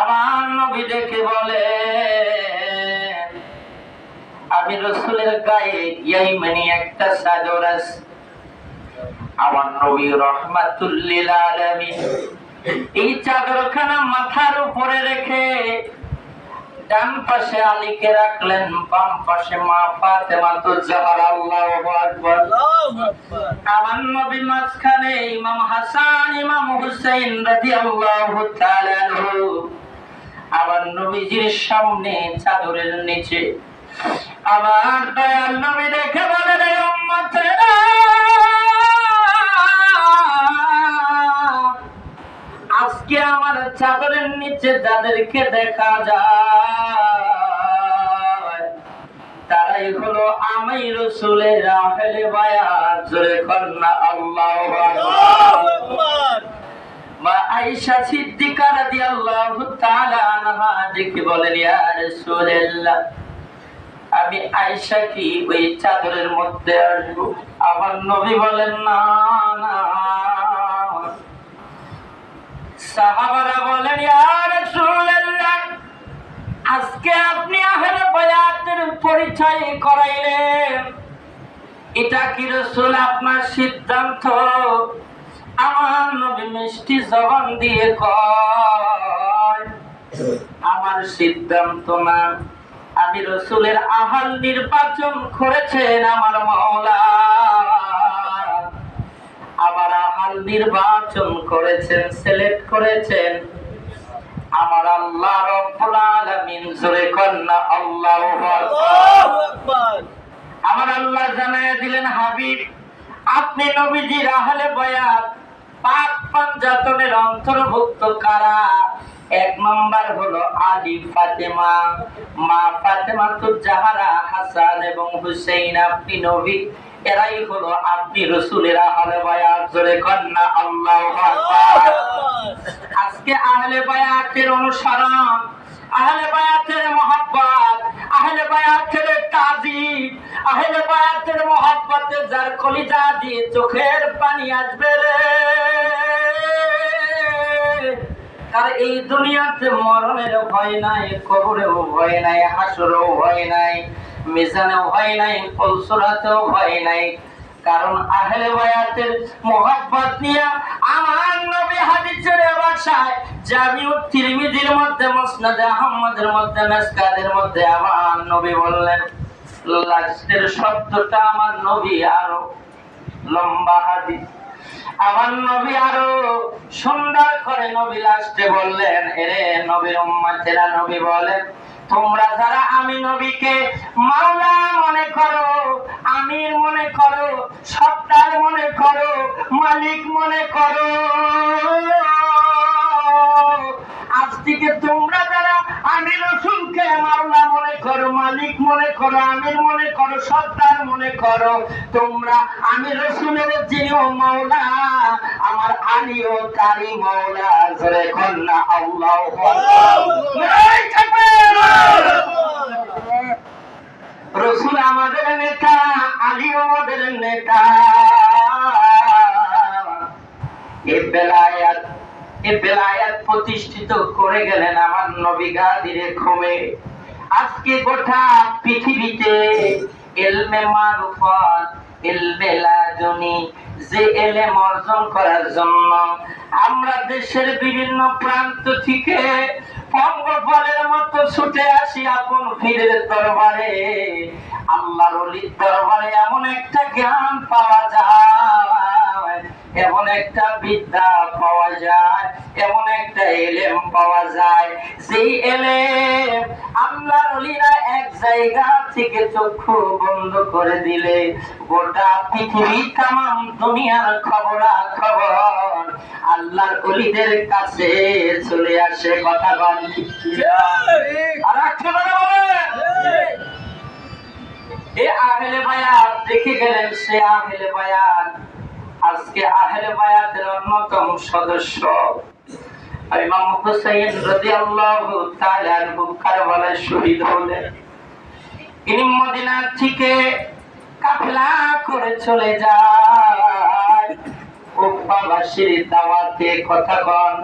আমার নবী বলে, আমি রসুলের গায়ে ইয়াইমানি একটা চাদর আছে। আমার নবী রহমাতুল্লিল আলমী এই চাদরখানা মাথার উপরে রেখে ডান পাশে আলীকে রাখলেন বাম পাশে মা ফাতেমা তো জাহার আল্লাহু আকবার। আমার নবী মাঝখানে ইমাম হাসান ইমাম হুসাইন রাদিয়াল্লাহু তাআলা আমার নবীজির সামনে চাদরের নিচে। আমার দয়াল নবী দেখে চাদরের নিচে যাদেরকে দেখা যায়, তারাই হলো আমি রসুলের আহলে বায়াত। জোরে আল্লাহ মা আয়েশা সিদ্দিকা দেখে বলেন, ইয়া আমি কি? ওই চাদরের মধ্যে আসব। আমার নবী বলেন, না না। সাহাবারা বলেন আজকে আপনি বায়াতের পরিচয় করাইলেন। এটা কি রসুল আপনার সিদ্ধান্ত? আমার নবী মিষ্টি জবান দিয়ে কয়, আমার সিদ্ধান্ত না। আমি রসুলের আহাল নির্বাচন করেছেন আমার মৌলা আমার নির্বাচন করেছেন সিলেক্ট করেছেন। আমার আল্লাহ রব্বুল আলামিন জোরে কন্যা আল্লাহু আকবার। আমার আল্লাহ জানায় দিলেন হাবিব আপনি নবীজির আহলে বয়াত পাক পাঞ্জাতনের অন্তর্ভুক্ত কারা? এক নম্বর হলো আলী ফাতেমা। মা ফাতেমা তো জাহারা হাসান এবং হুসেইন আপনি নবী। এরাই হলো আপনি রসুলের আহলে বয়াত। জোরে আজকে আহলে বায়াতের অনুসরণ, আহলে বায়াতের আহলে বায়াতের আহলে বায়াতের যার কলিজা দিয়ে চোখের পানি আসবে রে। তার এই দুনিয়াতে মরণের ভয় নাই, কবরেও ভয় নাই, হাসরেও ভয় নাই, মিজানেও ভয় নাই পলসরাতেও ভয় নাই। কারণ আহলে বায়াতের মোহাব্বত নিয়ে আমার নবী হাদিসের ভাষায় জামিউ তিরমিজির মধ্যে, মুসনাদে আহমদের মধ্যে, মেসকাদের মধ্যে আমার নবী বললেন, লাস্টের শব্দটা আমার নবী আরও লম্বা হাদিস। আমার নবী আরও সুন্দর করে নবী লাস্টে বললেন, এরে নবীর উম্মতেরা নবী বলেন তোমরা যারা আমি নবীকে মাওলা মনে করো আমির মনে করো সত্তার মনে করো মালিক মনে করো। আজ থেকে তোমরা যারা আমি রসুলকে মাওলা মনে করো মালিক মনে করো আমির মনে করো সত্তার মনে করো তোমরা আমি রসুলের যিনিও মাওলা আমার আলীও তারই মাওলা জোরে কন্যা আল্লাহ রসুল আমাদের নেতা আলী আমাদের নেতা। বেলায়াত প্রতিষ্ঠিত করে গেলেন আমার নবী গাদিরে খমে আজকে গোটা পৃথিবীতে এলমে মারুফত আমরা দেশের বিভিন্ন প্রান্ত থেকে মতো ছুটে আসি দরবারে। আল্লাহর দরবারে এমন একটা জ্ঞান পাওয়া যায়। এমন একটা বিদ্যা পাওয়া যায়, এমন একটা এলেম পাওয়া যায়। সেই এলেম আল্লাহর অলিরা এক জায়গা থেকে চক্ষু বন্ধ করে দিলে, গোটা পৃথিবী তামাম দুনিয়ার খবরা খবর আল্লাহর অলিদের কাছে চলে আসে কথা বল আর এ আহলে বায়াত, দেখে গেলেন সে আহলে বায়াত। আজকে আহলে বায়াতের অন্যতম সদস্য। ইমাম হুসাইন শহীদ থেকে কাফেলা করে চলে যায়। উপ্পাবাসীর দাওয়াতে কথা কন।